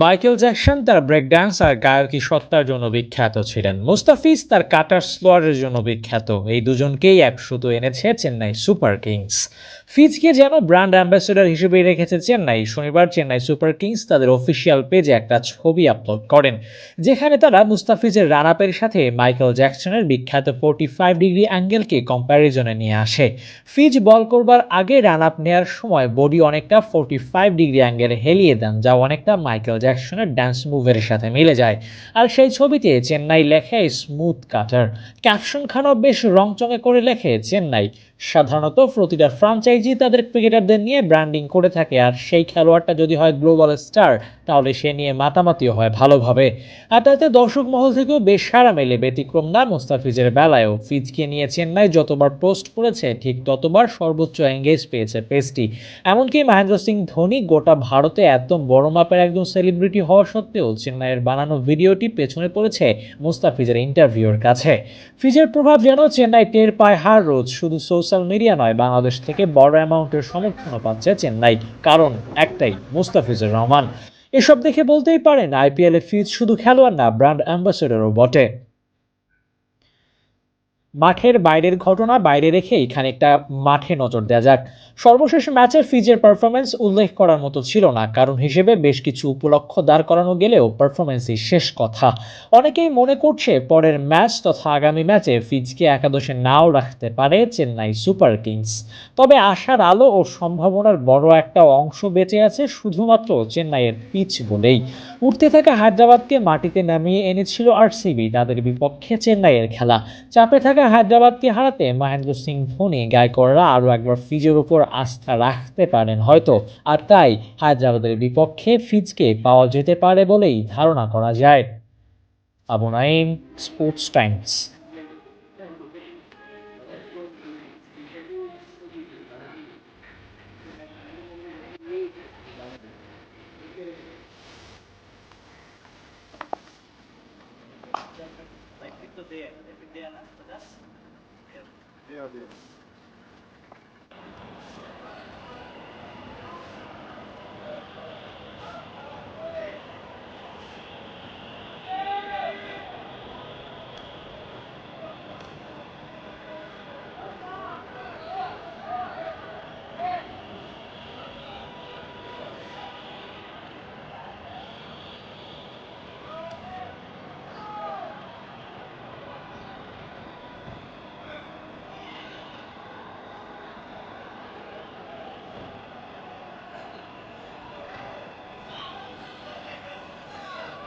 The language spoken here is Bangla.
মাইকেল জ্যাকসন তার ব্রেক ডান্স আর গায়কী সত্তার জন্য বিখ্যাত ছিলেন। মুস্তাফিজ তার কাটার স্লোয়ারের জন্য বিখ্যাত। এই দুজনকেই এক শুধু এনেছে চেন্নাই সুপার কিংস। ফিজকে যেন ব্র্যান্ড অ্যাম্বাসেডর হিসেবে রেখেছে চেন্নাই। শনিবার চেন্নাই সুপার কিংস তাদের অফিসিয়াল পেজে একটা ছবি আপলোড করেন, যেখানে তারা মুস্তাফিজের রান আপের সাথে মাইকেল জ্যাকসনের বিখ্যাত ফোর্টি ফাইভ ডিগ্রি অ্যাঙ্গেলকে কম্প্যারিজনে নিয়ে আসে। ফিজ বল করবার আগে রান আপ নেওয়ার সময় বডি অনেকটা ফোর্টি ফাইভ ডিগ্রি অ্যাঙ্গেলে হেলিয়ে দেন, যা অনেকটা মাইকেল জ্যাকসনের ড্যান্স মুভের সাথে মিলে যায়। আর সেই ছবিতে চেন্নাই লেখে স্মুথ কাটার ক্যাপশন খানও বেশ রংচঙে করে লেখে চেন্নাই। সাধারণত প্রতিটা ফ্রাঞ্চাইজি তাদের ক্রিকেটারদের নিয়ে ব্র্যান্ডিং করে থাকে, আর সেই খেলোয়াড়টা যদি হয় গ্লোবাল স্টার তাহলে সে নিয়ে মাতামাতিও হয় ভালোভাবে। আর তাতে দর্শক মহল থেকেও বেশ সারা মেলে। ব্যতিক্রম না মুস্তাফিজের বেলায়ও। ফিজকে নিয়ে চেন্নাই যতবার পোস্ট করেছে, ঠিক ততবার সর্বোচ্চ এঙ্গেজ পেয়েছে পেজটি। এমনকি মহেন্দ্র সিং ধোনি গোটা ভারতে এত বড় মাপের একজন সেলিব্রিটি হওয়া সত্ত্বেও চেন্নাইয়ের বানানো ভিডিওটি পেছনে পড়েছে মুস্তাফিজের ইন্টারভিউর কাছে। ফিজের প্রভাব যেন চেন্নাই টের পায় হার রোজ। শুধু সোশ্যাল মিডিয়া নয়, বাংলাদেশ থেকে বড় অ্যামাউন্টের সমর্থনও পাচ্ছে চেন্নাই। কারণ একটাই, মুস্তাফিজুর রহমান। এসব দেখে বলতেই পারেন আইপিএল ফিজ শুধু খেলোয়াড় না, ব্র্যান্ড অ্যাম্বাসেডরও বটে। মাঠের বাইরের ঘটনা বাইরে রেখেই খানিকটা মাঠে নজর দেওয়া যাক। সর্বশেষ ম্যাচে ফিজের পারফরমেন্স উল্লেখ করার মতো ছিল না। কারণ হিসেবে বেশ কিছু উপলক্ষ দাঁড় করানো গেলেও পারফরমেন্সই শেষ কথা। অনেকেই মনে করছে পরের ম্যাচ তথা আগামী ম্যাচে ফিজকে একাদশে নাও রাখতে পারে চেন্নাই সুপার কিংস। তবে আশার আলো ও সম্ভাবনার বড় একটা অংশ বেঁচে আছে শুধুমাত্র চেন্নাইয়ের পিচ বলেই। উঠতে থাকা হায়দ্রাবাদকে মাটিতে নামিয়ে এনেছিল আরসিবি, তাদের বিপক্ষে চেন্নাইয়ের খেলা। চাপে থাকা হায়দ্রাবাদকে হারাতে মহেন্দ্র সিং ধোনি গায়কররা আরও একবার ফিজের উপর আস্থা রাখতে পারেন হয়তো। আর তাই হায়দ্রাবাদের বিপক্ষে ফিজকে পাওয়া যেতে পারে বলেই ধারণা করা যায়। Abu Naim sports times. there, every day and after